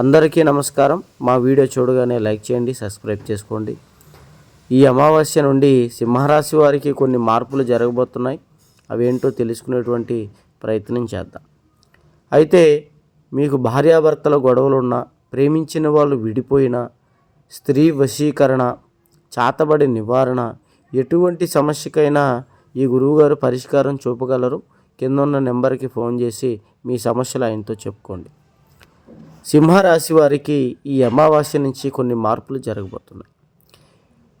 అందరికీ నమస్కారం. మా వీడియో చూడగానే లైక్ చేయండి సబ్స్క్రైబ్ చేసుకోండి. ఈ అమావాస్య నుండి సింహరాశి వారికి కొన్ని మార్పులు జరగబోతున్నాయి. అవేంటో తెలుసుకునేటువంటి ప్రయత్నం చేద్దాం. అయితే మీకు భార్యాభర్తల గొడవలు ఉన్నా ప్రేమించిన వాళ్ళు విడిపోయినా స్త్రీ వశీకరణ చాతబడి నివారణ ఎటువంటి సమస్యకైనా ఈ గురువుగారు పరిష్కారం చూపగలరు. కింద ఉన్న నెంబర్కి ఫోన్ చేసి మీ సమస్యలు ఆయనతో చెప్పుకోండి. సింహరాశి వారికి ఈ అమావాస్య నుంచి కొన్ని మార్పులు జరగబోతున్నాయి.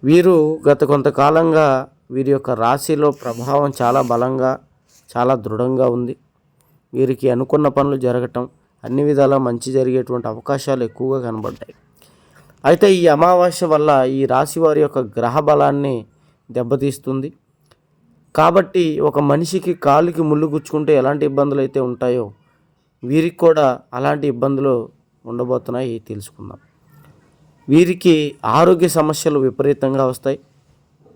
వీరు గత కొంతకాలంగా వీరి యొక్క రాశిలో ప్రభావం చాలా బలంగా చాలా దృఢంగా ఉంది. వీరికి అనుకున్న పనులు జరగటం అన్ని విధాలా మంచి జరిగేటువంటి అవకాశాలు ఎక్కువగా కనబడ్డాయి. అయితే ఈ అమావాస్య వల్ల ఈ రాశి వారి యొక్క గ్రహ బలాన్ని దెబ్బతీస్తుంది. కాబట్టి ఒక మనిషికి కాలుకి ముళ్ళు గుచ్చుకుంటే ఎలాంటి ఇబ్బందులు అయితే ఉంటాయో వీరికి కూడా అలాంటి ఇబ్బందులు ఉండబోతున్నాయి తెలుసుకుందాం. వీరికి ఆరోగ్య సమస్యలు విపరీతంగా వస్తాయి.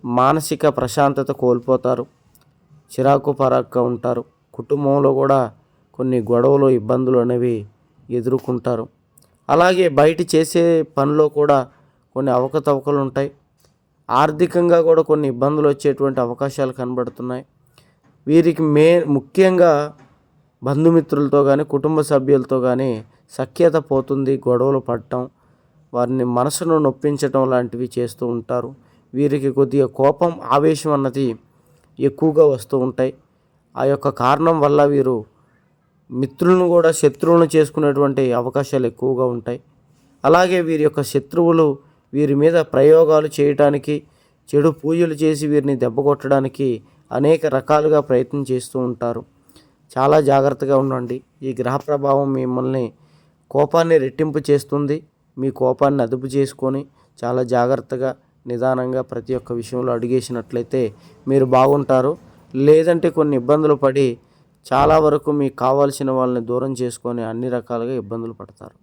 మానసిక ప్రశాంతత కోల్పోతారు. చిరాకు పరాక్గా ఉంటారు. కుటుంబంలో కూడా కొన్ని గొడవలు ఇబ్బందులు అనేవి ఎదుర్కొంటారు. అలాగే బయట చేసే పనిలో కూడా కొన్ని అవకతవకలు ఉంటాయి. ఆర్థికంగా కూడా కొన్ని ఇబ్బందులు వచ్చేటువంటి అవకాశాలు కనబడుతున్నాయి. వీరికి మే ముఖ్యంగా బంధుమిత్రులతో కానీ కుటుంబ సభ్యులతో కానీ సఖ్యత పోతుంది గొడవలు పడటం వారిని మనసును నొప్పించటం లాంటివి చేస్తూ ఉంటారు. వీరికి కొద్దిగా కోపం ఆవేశం అన్నది ఎక్కువగా వస్తూ ఉంటాయి. ఆ యొక్క కారణం వల్ల వీరు మిత్రులను కూడా శత్రువులను చేసుకునేటువంటి అవకాశాలు ఎక్కువగా ఉంటాయి. అలాగే వీరి యొక్క శత్రువులు వీరి మీద ప్రయోగాలు చేయటానికి చెడు పూజలు చేసి వీరిని దెబ్బ కొట్టడానికి అనేక రకాలుగా ప్రయత్నం చేస్తూ ఉంటారు. చాలా జాగ్రత్తగా ఉండండి. ఈ గ్రహ ప్రభావం మిమ్మల్ని కోపాన్ని రెట్టింపు చేస్తుంది. మీ కోపాన్ని అదుపు చేసుకొని చాలా జాగ్రత్తగా నిదానంగా ప్రతి ఒక్క విషయంలో అడిగేసినట్లయితే మీరు బాగుంటారు. లేదంటే కొన్ని ఇబ్బందులు పడి చాలా వరకు మీకు కావాల్సిన వాళ్ళని దూరం చేసుకొని అన్ని రకాలుగా ఇబ్బందులు పడతారు.